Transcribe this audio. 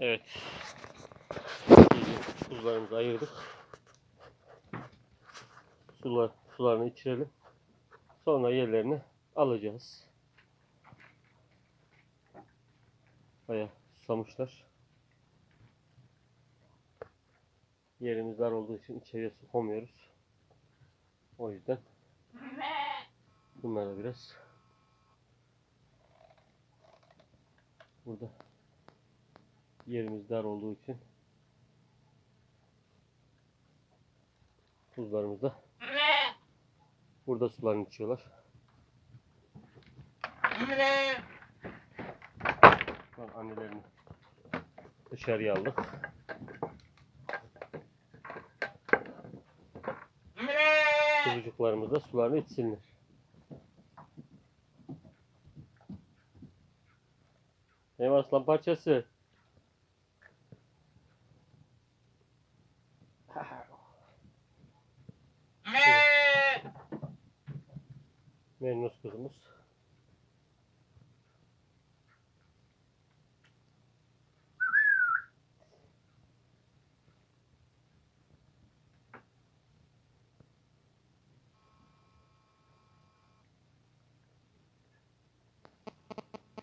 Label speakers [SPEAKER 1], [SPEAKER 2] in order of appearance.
[SPEAKER 1] Evet. Kuzularımızı ayırdık. Sular, sularını içirelim. Sonra yerlerini alacağız. Baya susamışlar. Yerimiz dar olduğu için içeriye sokamıyoruz. O yüzden bunlara biraz burada yerimiz dar olduğu için kuzularımız da burada sularını içiyorlar. Annelerini dışarıya aldık. Kuzucuklarımız da sularını içsinler. Benim aslan parçası. Memnus kızımız.